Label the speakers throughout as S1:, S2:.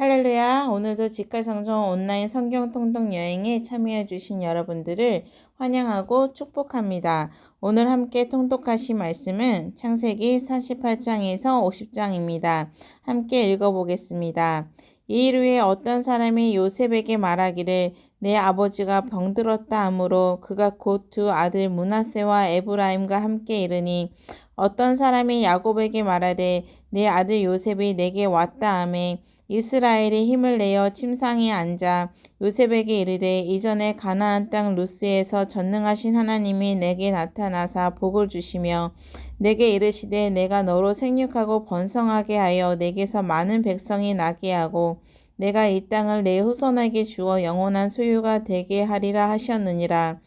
S1: 할렐루야. 오늘도 직갈성전 온라인 성경 통독 여행에 참여해 주신 여러분들을 환영하고 축복합니다. 오늘 함께 통독하실 말씀은 창세기 48장에서 50장입니다. 함께 읽어보겠습니다. 이일 후에 어떤 사람이 요셉에게 말하기를 내 아버지가 병들었다 하므로 그가 곧 두 아들 문하세와 에브라임과 함께 이르니 어떤 사람이 야곱에게 말하되 내 아들 요셉이 내게 왔다 하매 이스라엘이 힘을 내어 침상에 앉아 요셉에게 이르되 이전에 가나안 땅 루스에서 전능하신 하나님이 내게 나타나사 복을 주시며 내게 이르시되 내가 너로 생육하고 번성하게 하여 내게서 많은 백성이 나게 하고 내가 이 땅을 내 후손에게 주어 영원한 소유가 되게 하리라 하셨느니라.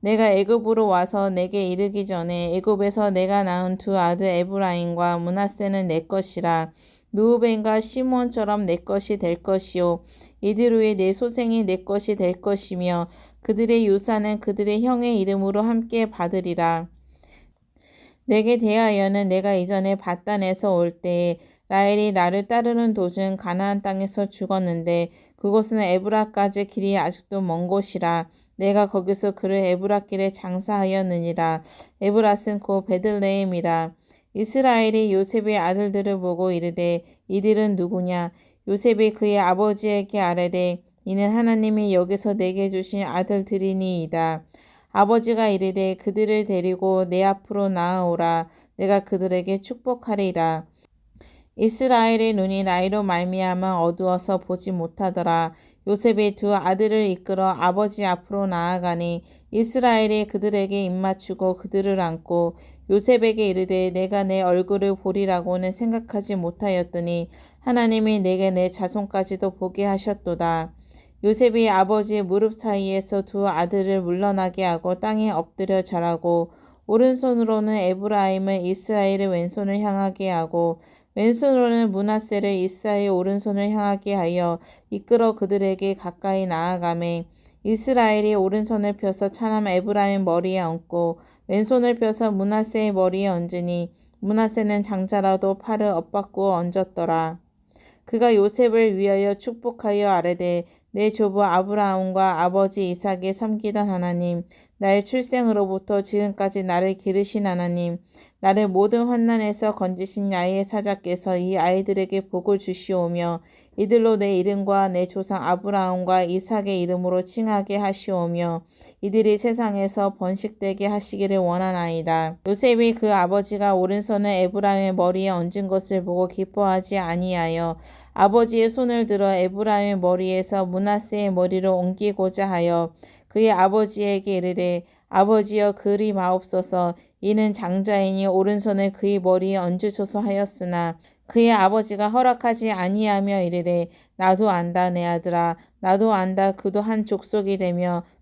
S1: 내가 애굽으로 와서 내게 이르기 전에 애굽에서 내가 낳은 두 아들 에브라임과 문하세는 내 것이라. 누우벤과 시몬처럼 내 것이 될 것이요 이들 후에 내 소생이 내 것이 될 것이며 그들의 유산은 그들의 형의 이름으로 함께 받으리라. 내게 대하여는 내가 이전에 바단에서 올 때에 라헬이 나를 따르는 도중 가나안 땅에서 죽었는데 그곳은 에브라까지 길이 아직도 먼 곳이라 내가 거기서 그를 에브라 길에 장사하였느니라 에브라슨 고 베들레헴이라 이스라엘이 요셉의 아들들을 보고 이르되 이들은 누구냐 요셉이 그의 아버지에게 아뢰되 이는 하나님이 여기서 내게 주신 아들들이니이다. 아버지가 이르되 그들을 데리고 내 앞으로 나아오라 내가 그들에게 축복하리라. 이스라엘의 눈이 나이로 말미암아 어두워서 보지 못하더라. 요셉의 두 아들을 이끌어 아버지 앞으로 나아가니 이스라엘이 그들에게 입맞추고 그들을 안고 요셉에게 이르되 내가 내 얼굴을 보리라고는 생각하지 못하였더니 하나님이 내게 내 자손까지도 보게 하셨도다. 요셉이 아버지 무릎 사이에서 두 아들을 물러나게 하고 땅에 엎드려 절하고 오른손으로는 에브라임을 이스라엘의 왼손을 향하게 하고 왼손으로는 문하세를 이스라엘 오른손을 향하게 하여 이끌어 그들에게 가까이 나아가매 이스라엘이 오른손을 펴서 차남 에브라임 머리에 얹고 왼손을 펴서 문하세의 머리에 얹으니 문하세는 장자라도 팔을 엇받고 얹었더라. 그가 요셉을 위하여 축복하여 아뢰되 내 조부 아브라함과 아버지 이삭에 섬기던 하나님, 나의 출생으로부터 지금까지 나를 기르신 하나님, 나를 모든 환난에서 건지신 야의 사자께서 이 아이들에게 복을 주시오며 이들로 내 이름과 내 조상 아브라함과 이삭의 이름으로 칭하게 하시오며 이들이 세상에서 번식되게 하시기를 원하나이다. 요셉이 그 아버지가 오른손을 에브라임의 머리에 얹은 것을 보고 기뻐하지 아니하여 아버지의 손을 들어 에브라임의 머리에서 문하세의 머리로 옮기고자 하여 그의 아버지에게 이르되 아버지여 그리 마옵소서 이는 장자이니 오른손을 그의 머리에 얹으소서 하였으나 그의 아버지가 허락하지 아니하며 이르되 나도 안다 내 아들아. 나도 안다. 그도 한 족속이 되며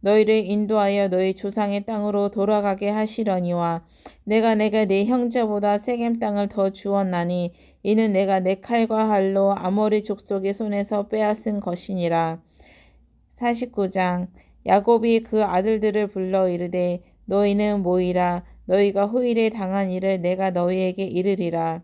S1: 너희를 인도하여 너희 조상의 땅으로 돌아가게 하시려니와 내가 내가 내 형제보다 세겜 땅을 더 주었나니 이는 내가 내 칼과 할로 아모리 족속의 손에서 빼앗은 것이니라. 49장 야곱이 그 아들들을 불러 이르되 너희는 모이라 너희가 후일에 당한 일을 내가 너희에게 이르리라.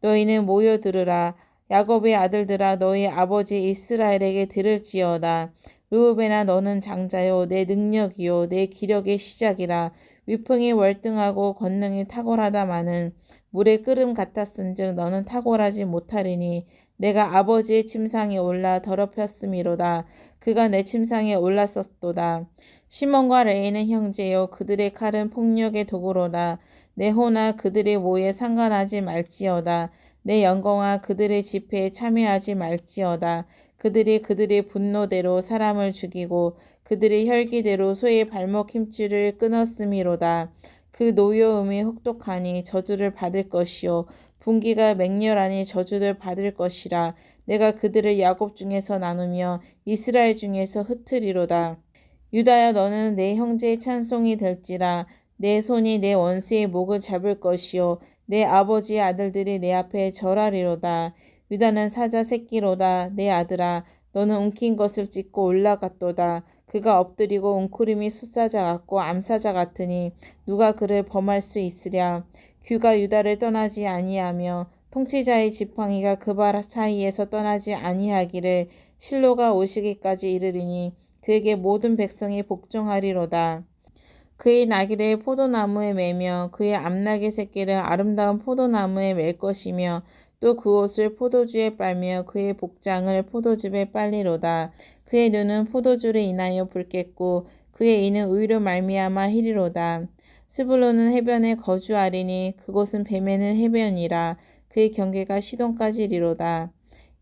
S1: 너희는 모여 들으라. 야곱의 아들들아 너희 아버지 이스라엘에게 들을지어다. 루우베나 너는 장자요. 내 능력이요. 내 기력의 시작이라. 위풍이 월등하고 권능이 탁월하다마는 물의 끓음 같았은즉 너는 탁월하지 못하리니 내가 아버지의 침상에 올라 더럽혔음이로다. 그가 내 침상에 올랐었도다. 시몬과 레이는 형제요 그들의 칼은 폭력의 도구로다. 내 호나 그들의 모에 상관하지 말지어다. 내 영광아 그들의 집회에 참여하지 말지어다. 그들이 그들의 분노대로 사람을 죽이고 그들의 혈기대로 소의 발목 힘줄을 끊었음이로다. 그 노여움이 혹독하니 저주를 받을 것이요 분기가 맹렬하니 저주를 받을 것이라. 내가 그들을 야곱 중에서 나누며 이스라엘 중에서 흩트리로다. 유다야 너는 내 형제의 찬송이 될지라 내 손이 내 원수의 목을 잡을 것이요 내 아버지의 아들들이 내 앞에 절하리로다 유다는 사자 새끼로다. 내 아들아 너는 움킨 것을 찢고 올라갔도다. 그가 엎드리고 웅크림이 숫사자 같고 암사자 같으니 누가 그를 범할 수 있으랴? 귀가 유다를 떠나지 아니하며 통치자의 지팡이가 그 발 사이에서 떠나지 아니하기를 실로가 오시기까지 이르리니 그에게 모든 백성이 복종하리로다. 그의 나귀를 포도나무에 매며 그의 암나귀 새끼를 아름다운 포도나무에 맬 것이며 또 그 옷을 포도주에 빨며 그의 복장을 포도즙에 빨리로다. 그의 눈은 포도주를 인하여 붉겠고 그의 이는 의로 말미암아 희리로다. 스불론은 해변에 거주하리니 그곳은 뱀에는 해변이라 그의 경계가 시동까지 이리로다.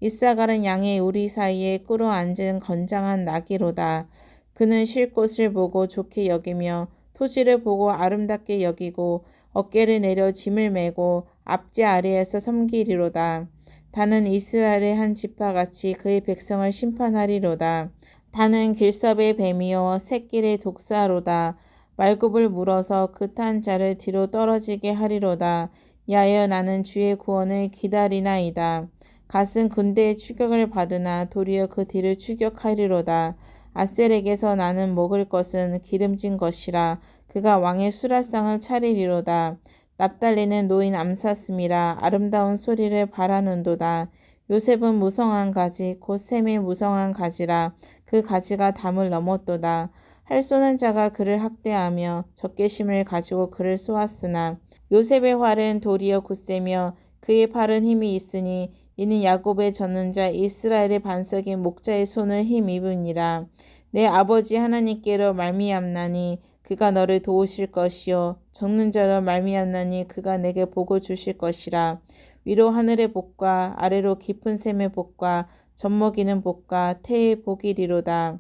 S1: 이사갈은 양의 우리 사이에 끌어앉은 건장한 나귀로다. 그는 쉴 곳을 보고 좋게 여기며 토지를 보고 아름답게 여기고 어깨를 내려 짐을 메고 앞지 아래에서 섬기리로다. 다는 이스라엘의 한 지파같이 그의 백성을 심판하리로다. 다는 길섭의 뱀이여 새끼를 독사로다. 말굽을 물어서 그 탄 자를 뒤로 떨어지게 하리로다. 야여 나는 주의 구원을 기다리나이다. 갓은 군대의 추격을 받으나 도리어 그 뒤를 추격하리로다. 아셀에게서 나는 먹을 것은 기름진 것이라 그가 왕의 수라상을 차리리로다. 납달리는 노인 암사슴이라 아름다운 소리를 바라는도다. 요셉은 무성한 가지 곧 셈의 무성한 가지라 그 가지가 담을 넘었도다. 할 쏘는 자가 그를 학대하며 적개심을 가지고 그를 쏘았으나 요셉의 활은 도리어 굳세며 그의 팔은 힘이 있으니 이는 야곱의 젖는 자 이스라엘의 반석인 목자의 손을 힘입으니라. 내 아버지 하나님께로 말미암나니 그가 너를 도우실 것이요 적는 자로 말미암나니 그가 내게 복을 주실 것이라. 위로 하늘의 복과 아래로 깊은 샘의 복과 젖먹이는 복과 태의 복이리로다.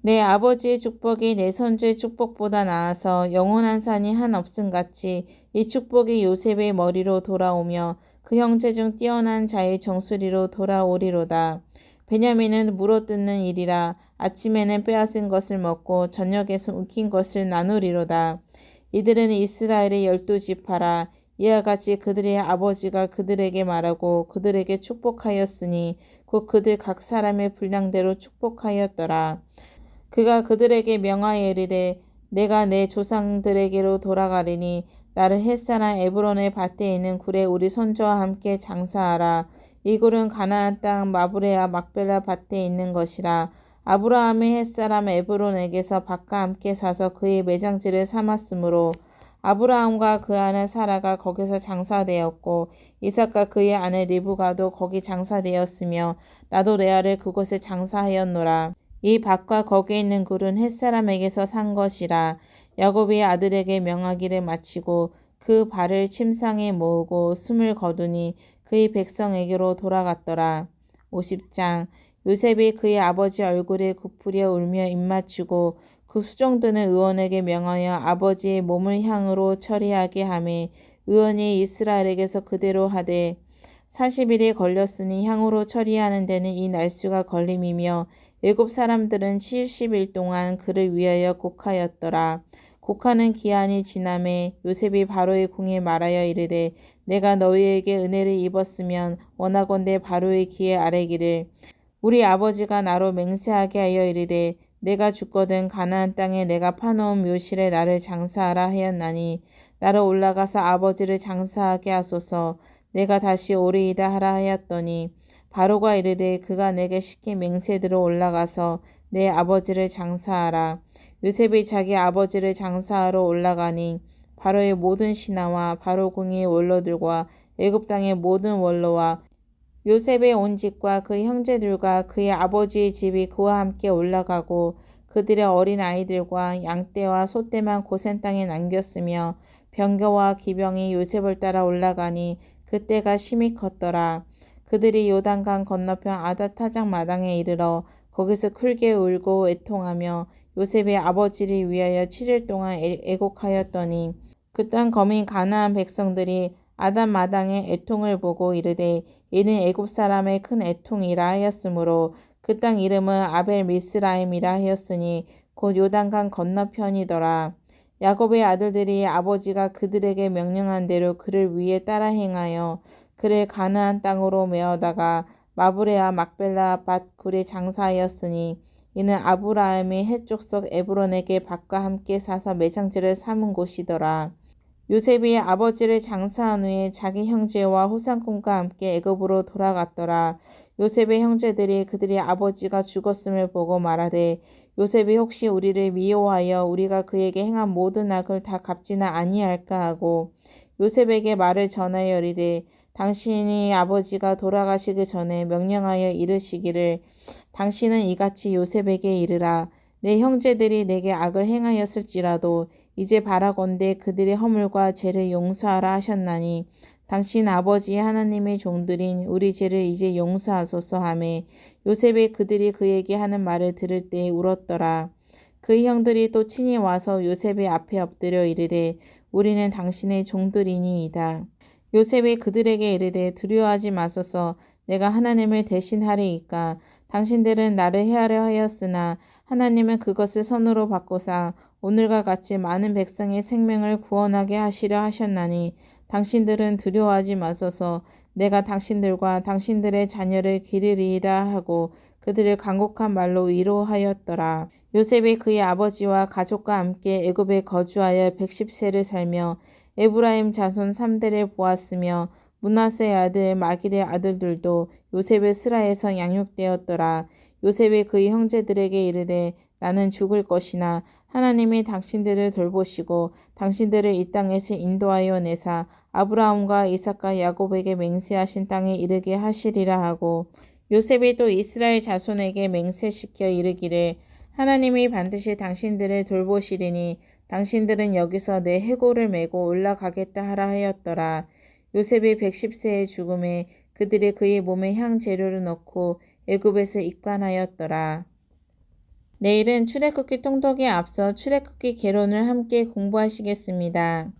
S1: 내 아버지의 축복이 내 선주의 축복보다 나아서 영원한 산이 한 없음 같이 이 축복이 요셉의 머리로 돌아오며 그 형제 중 뛰어난 자의 정수리로 돌아오리로다. 베냐민은 물어뜯는 일이라 아침에는 빼앗은 것을 먹고 저녁에서 움킨 것을 나누리로다. 이들은 이스라엘의 열두 지파라 이와 같이 그들의 아버지가 그들에게 말하고 그들에게 축복하였으니 곧 그들 각 사람의 분량대로 축복하였더라. 그가 그들에게 명하여 이르되 내가 내 조상들에게로 돌아가리니 나를 햇사나 에브론의 밭에 있는 굴에 우리 손주와 함께 장사하라. 이 굴은 가나안 땅 마브레아 막벨라 밭에 있는 것이라. 아브라함의 햇사람 에브론에게서 밭과 함께 사서 그의 매장지를 삼았으므로 아브라함과 그 아내 사라가 거기서 장사되었고 이삭과 그의 아내 리브가도 거기 장사되었으며 나도 레아를 그곳에 장사하였노라. 이 밭과 거기에 있는 굴은 햇사람에게서 산 것이라 야곱이 아들에게 명하기를 마치고 그 발을 침상에 모으고 숨을 거두니 그의 백성에게로 돌아갔더라. 50장 요셉이 그의 아버지 얼굴에 굽으려 울며 입맞추고 그 수종드는 의원에게 명하여 아버지의 몸을 향으로 처리하게 하매 의원이 이스라엘에게서 그대로 하되 40일이 걸렸으니 향으로 처리하는 데는 이 날수가 걸림이며 애굽 사람들은 70일 동안 그를 위하여 곡하였더라. 곡하는 기한이 지남에 요셉이 바로의 궁에 말하여 이르되 내가 너희에게 은혜를 입었으면 원하건대 바로의 귀에 아뢰기를 우리 아버지가 나로 맹세하게 하여 이르되 내가 죽거든 가나안 땅에 내가 파놓은 묘실에 나를 장사하라 하였나니 나로 올라가서 아버지를 장사하게 하소서 내가 다시 오리이다 하라 하였더니 바로가 이르되 그가 내게 시킨 맹세대로 올라가서 내 아버지를 장사하라. 요셉이 자기 아버지를 장사하러 올라가니 바로의 모든 신하와 바로 궁의 원로들과 애굽 땅의 모든 원로와 요셉의 온 집과 그 형제들과 그의 아버지의 집이 그와 함께 올라가고 그들의 어린 아이들과 양떼와 소떼만 고센 땅에 남겼으며 병거와 기병이 요셉을 따라 올라가니 그때가 심히 컸더라. 그들이 요단강 건너편 아다타장 마당에 이르러 거기서 크게 울고 애통하며 요셉의 아버지를 위하여 7일 동안 애곡하였더니 그땅 거민 가나안 백성들이 아담 마당의 애통을 보고 이르되 이는 애굽 사람의 큰 애통이라 하였으므로 그 땅 이름은 아벨 미스라임이라 하였으니 곧 요단강 건너편이더라. 야곱의 아들들이 아버지가 그들에게 명령한 대로 그를 위해 따라 행하여 그를 가나안 땅으로 메어다가 마브레와 막벨라 밭 굴에 장사하였으니 이는 아브라함이 해족속 에브론에게 밭과 함께 사서 매장지를 삼은 곳이더라. 요셉이 아버지를 장사한 후에 자기 형제와 호상공과 함께 애굽으로 돌아갔더라. 요셉의 형제들이 그들의 아버지가 죽었음을 보고 말하되 요셉이 혹시 우리를 미워하여 우리가 그에게 행한 모든 악을 다 갚지는 아니할까 하고 요셉에게 말을 전하여 이르되 당신이 아버지가 돌아가시기 전에 명령하여 이르시기를 당신은 이같이 요셉에게 이르라 내 형제들이 내게 악을 행하였을지라도 이제 바라건대 그들의 허물과 죄를 용서하라 하셨나니 당신 아버지 하나님의 종들인 우리 죄를 이제 용서하소서 하매 요셉이 그들이 그에게 하는 말을 들을 때 울었더라. 그 형들이 또 친히 와서 요셉의 앞에 엎드려 이르되 우리는 당신의 종들이니이다. 요셉이 그들에게 이르되 두려워하지 마소서 내가 하나님을 대신하리이까 당신들은 나를 해하려 하였으나 하나님은 그것을 선으로 바꾸사 오늘과 같이 많은 백성의 생명을 구원하게 하시려 하셨나니 당신들은 두려워하지 마소서 내가 당신들과 당신들의 자녀를 기르리이다 하고 그들을 간곡한 말로 위로하였더라. 요셉이 그의 아버지와 가족과 함께 애굽에 거주하여 백십 세를 살며 에브라임 자손 삼대를 보았으며 문하세 아들 마길의 아들들도 요셉의 스라에서 양육되었더라. 요셉이 그의 형제들에게 이르되 나는 죽을 것이나 하나님이 당신들을 돌보시고 당신들을 이 땅에서 인도하여 내사 아브라함과 이삭과 야곱에게 맹세하신 땅에 이르게 하시리라 하고 요셉이 또 이스라엘 자손에게 맹세시켜 이르기를 하나님이 반드시 당신들을 돌보시리니 당신들은 여기서 내 해골을 메고 올라가겠다 하라 하였더라. 요셉이 백십 세의 죽음에 그들이 그의 몸에 향 재료를 넣고 애굽에서 입관하였더라. 내일은 출애굽기 통독에 앞서 출애굽기 개론을 함께 공부하시겠습니다.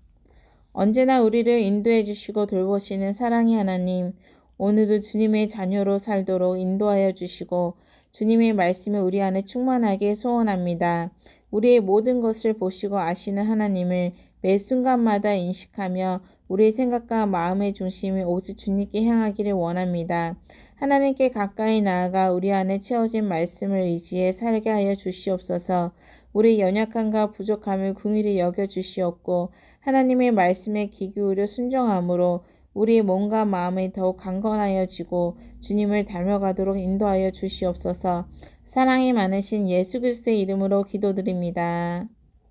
S1: 언제나 우리를 인도해 주시고 돌보시는 사랑의 하나님, 오늘도 주님의 자녀로 살도록 인도하여 주시고 주님의 말씀이 우리 안에 충만하게 소원합니다. 우리의 모든 것을 보시고 아시는 하나님을 매 순간마다 인식하며 우리의 생각과 마음의 중심이 오직 주님께 향하기를 원합니다. 하나님께 가까이 나아가 우리 안에 채워진 말씀을 의지해 살게 하여 주시옵소서. 우리 연약함과 부족함을 궁일히 여겨 주시옵고 하나님의 말씀에 귀 기울여 순종함으로 우리의 몸과 마음이 더욱 강건하여지고 주님을 닮아가도록 인도하여 주시옵소서. 사랑이 많으신 예수 그리스도의 이름으로 기도드립니다.